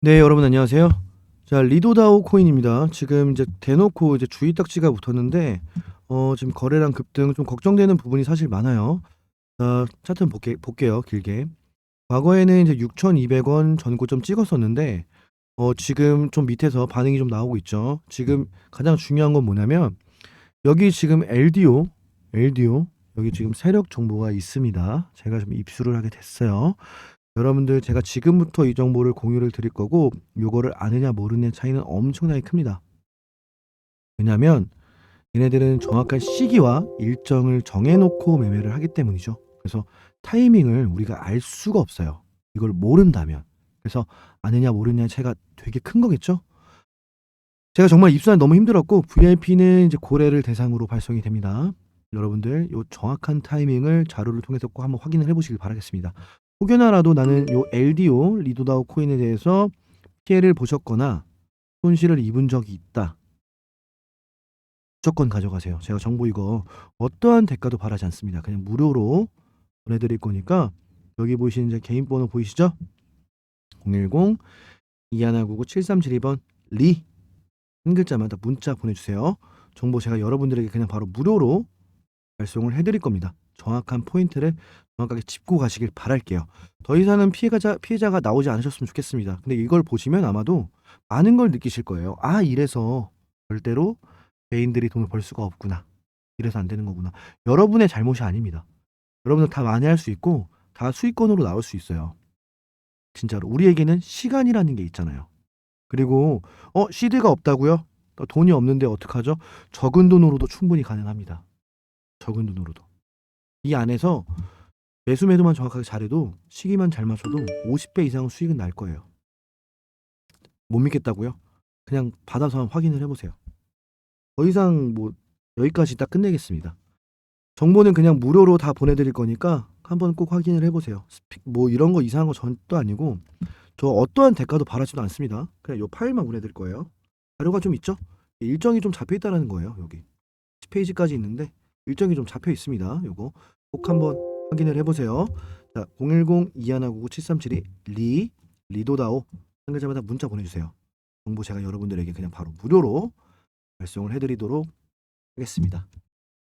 네, 여러분 안녕하세요. 자, 리도다오 코인입니다. 지금 이제 대놓고 이제 주의 딱지가 붙었는데 어, 지금 거래량 급등 좀 걱정되는 부분이 사실 많아요. 자, 차트 볼게, 볼게요. 길게. 과거에는 이제 6,200원 전고점 찍었었는데 어, 지금 좀 밑에서 반응이 좀 나오고 있죠. 지금 가장 중요한 건 뭐냐면 여기 지금 LDO, LDO 여기 지금 세력 정보가 있습니다. 제가 좀 입수를 하게 됐어요. 여러분들 제가 지금부터 이 정보를 공유를 드릴 거고 요거를 아느냐 모르느냐 차이는 엄청나게 큽니다. 왜냐하면 얘네들은 정확한 시기와 일정을 정해놓고 매매를 하기 때문이죠. 그래서 타이밍을 우리가 알 수가 없어요. 이걸 모른다면. 그래서 아느냐 모르느냐 차이가 되게 큰 거겠죠. 제가 정말 입수하기 너무 힘들었고 VIP는 이제 고래를 대상으로 발송이 됩니다. 여러분들 요 정확한 타이밍을 자료를 통해서 꼭 한번 확인을 해보시길 바라겠습니다. 혹여나라도 나는 요 LDO 리도다오 코인에 대해서 피해를 보셨거나 손실을 입은 적이 있다. 무조건 가져가세요. 제가 정보 이거 어떠한 대가도 바라지 않습니다. 그냥 무료로 보내드릴 거니까 여기 보이시는 이제 개인 번호 보이시죠? 010 2199 7372번 리 한 글자마다 문자 보내주세요. 정보 제가 여러분들에게 그냥 바로 무료로 발송을 해드릴 겁니다. 정확한 포인트를 정확하게 짚고 가시길 바랄게요. 더 이상은 피해자, 피해자가 나오지 않으셨으면 좋겠습니다. 근데 이걸 보시면 아마도 많은 걸 느끼실 거예요. 아, 이래서 절대로 개인들이 돈을 벌 수가 없구나. 이래서 안 되는 거구나. 여러분의 잘못이 아닙니다. 여러분들 다 많이 할수 있고 다 수익권으로 나올 수 있어요. 진짜로. 우리에게는 시간이라는 게 있잖아요. 그리고 어, 시드가 없다고요? 어, 돈이 없는데 어떡하죠? 적은 돈으로도 충분히 가능합니다. 적은 돈으로도. 이 안에서 매수 매도만 정확하게 잘해도 시기만 잘 맞춰도 50배 이상은 수익은 날 거예요. 못 믿겠다고요? 그냥 받아서 확인을 해보세요. 더 이상 뭐 여기까지 딱 끝내겠습니다. 정보는 그냥 무료로 다 보내드릴 거니까 한번 꼭 확인을 해보세요. 뭐 이런 거 이상한 거 전도 아니고 저 어떠한 대가도 바라지도 않습니다. 그냥 요 파일만 보내드릴 거예요. 자료가 좀 있죠? 일정이 좀 잡혀 있다라는 거예요. 여기 10페이지까지 있는데 일정이 좀 잡혀 있습니다. 요거 꼭 한번 확인을 해보세요. 자, 010-2199-7372 리 리도다오 한 글자마다 문자 보내주세요. 정보 제가 여러분들에게 그냥 바로 무료로 발송을 해드리도록 하겠습니다.